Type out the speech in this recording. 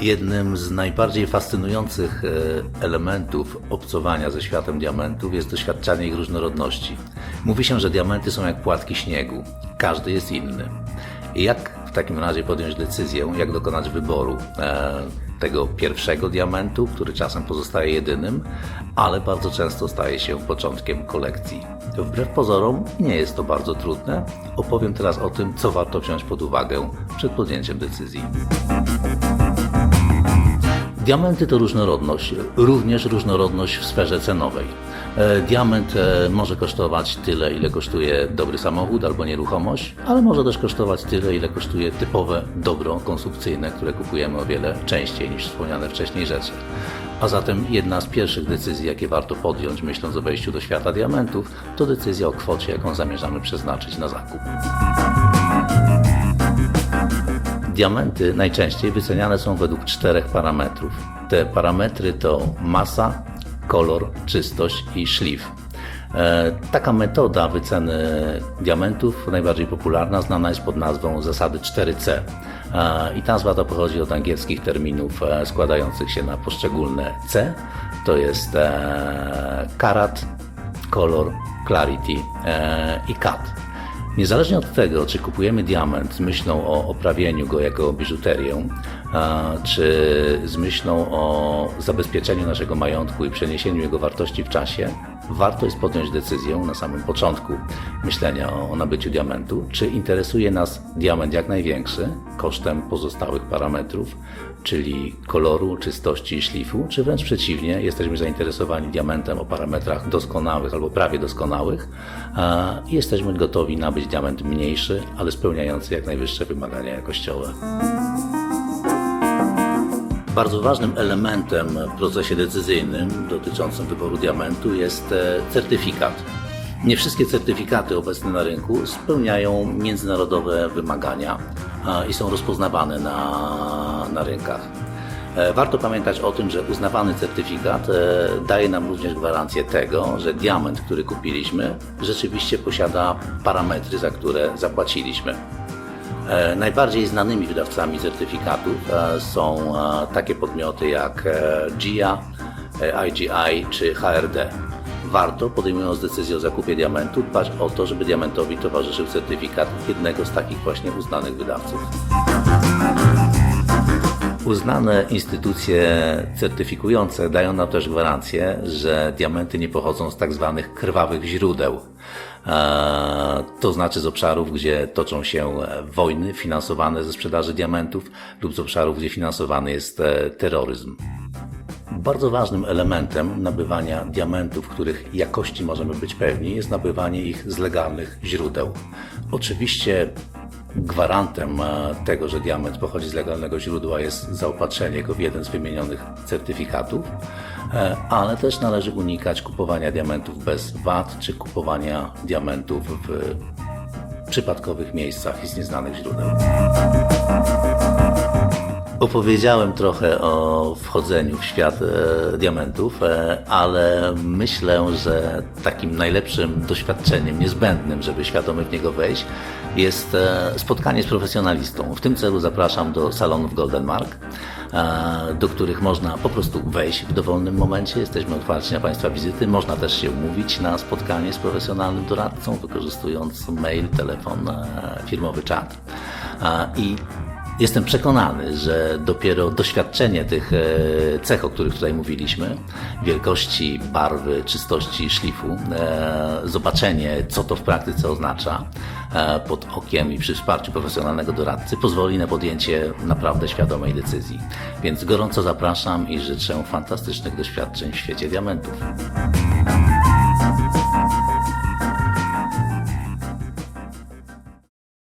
Jednym z najbardziej fascynujących e, elementów obcowania ze światem diamentów jest doświadczanie ich różnorodności. Mówi się, że diamenty są jak płatki śniegu. Każdy jest inny. Jak w takim razie podjąć decyzję, jak dokonać wyboru e, tego pierwszego diamentu, który czasem pozostaje jedynym, ale bardzo często staje się początkiem kolekcji. Wbrew pozorom nie jest to bardzo trudne. Opowiem teraz o tym, co warto wziąć pod uwagę przed podjęciem decyzji. Diamenty to różnorodność, również różnorodność w sferze cenowej. E, Diament e, może kosztować tyle, ile kosztuje dobry samochód albo nieruchomość, ale może też kosztować tyle, ile kosztuje typowe dobro konsumpcyjne, które kupujemy o wiele częściej niż wspomniane wcześniej rzeczy. A zatem jedna z pierwszych decyzji, jakie warto podjąć, myśląc o wejściu do świata diamentów, to decyzja o kwocie, jaką zamierzamy przeznaczyć na zakup. Diamenty najczęściej wyceniane są według czterech parametrów. Te parametry to masa, kolor, czystość i szlif. E, Taka metoda wyceny diamentów, najbardziej popularna, znana jest pod nazwą zasady 4C. E, I ta nazwa to pochodzi od angielskich terminów e, składających się na poszczególne C. To jest karat, kolor, clarity i cut. Niezależnie od tego, czy kupujemy diament z myślą o oprawieniu go jako biżuterię, czy z myślą o zabezpieczeniu naszego majątku i przeniesieniu jego wartości w czasie, warto jest podjąć decyzję na samym początku myślenia o, nabyciu diamentu, czy interesuje nas diament jak największy kosztem pozostałych parametrów, czyli koloru, czystości i szlifu, czy wręcz przeciwnie, jesteśmy zainteresowani diamentem o parametrach doskonałych albo prawie doskonałych i jesteśmy gotowi nabyć diament mniejszy, ale spełniający jak najwyższe wymagania jakościowe. Bardzo ważnym elementem w procesie decyzyjnym dotyczącym wyboru diamentu jest e, certyfikat. Nie wszystkie certyfikaty obecne na rynku spełniają międzynarodowe wymagania i są rozpoznawane na, na rynkach. E, Warto pamiętać o tym, że uznawany certyfikat e, daje nam również gwarancję tego, że diament, który kupiliśmy, rzeczywiście posiada parametry, za które zapłaciliśmy. E, Najbardziej znanymi wydawcami certyfikatów są takie podmioty jak GIA, IGI czy HRD. Warto, podejmując decyzję o zakupie diamentu, dbać o to, żeby diamentowi towarzyszył certyfikat jednego z takich właśnie uznanych wydawców. Uznane instytucje certyfikujące dają nam też gwarancję, że diamenty nie pochodzą z tak zwanych krwawych źródeł. E, To znaczy z obszarów, gdzie toczą się wojny finansowane ze sprzedaży diamentów lub z obszarów, gdzie finansowany jest e, terroryzm. Bardzo ważnym elementem nabywania diamentów, których jakości możemy być pewni, jest nabywanie ich z legalnych źródeł. Oczywiście gwarantem e, tego, że diament pochodzi z legalnego źródła jest zaopatrzenie go w jeden z wymienionych certyfikatów, e, ale też należy unikać kupowania diamentów bez VAT czy kupowania diamentów w przypadkowych miejscach i z nieznanych źródeł. Opowiedziałem trochę o wchodzeniu w świat e, diamentów, e, ale myślę, że takim najlepszym doświadczeniem niezbędnym, żeby świadomie w niego wejść, jest e, spotkanie z profesjonalistą. W tym celu zapraszam do salonów Golden Mark, e, do których można po prostu wejść w dowolnym momencie. Jesteśmy otwarci na Państwa wizyty. Można też się umówić na spotkanie z profesjonalnym doradcą, wykorzystując mail, telefon, e, firmowy czat. E, I Jestem przekonany, że dopiero doświadczenie tych e, cech, o których tutaj mówiliśmy, wielkości, barwy, czystości szlifu, e, zobaczenie, co to w praktyce oznacza e, pod okiem i przy wsparciu profesjonalnego doradcy, pozwoli na podjęcie naprawdę świadomej decyzji. Więc gorąco zapraszam i życzę fantastycznych doświadczeń w świecie diamentów.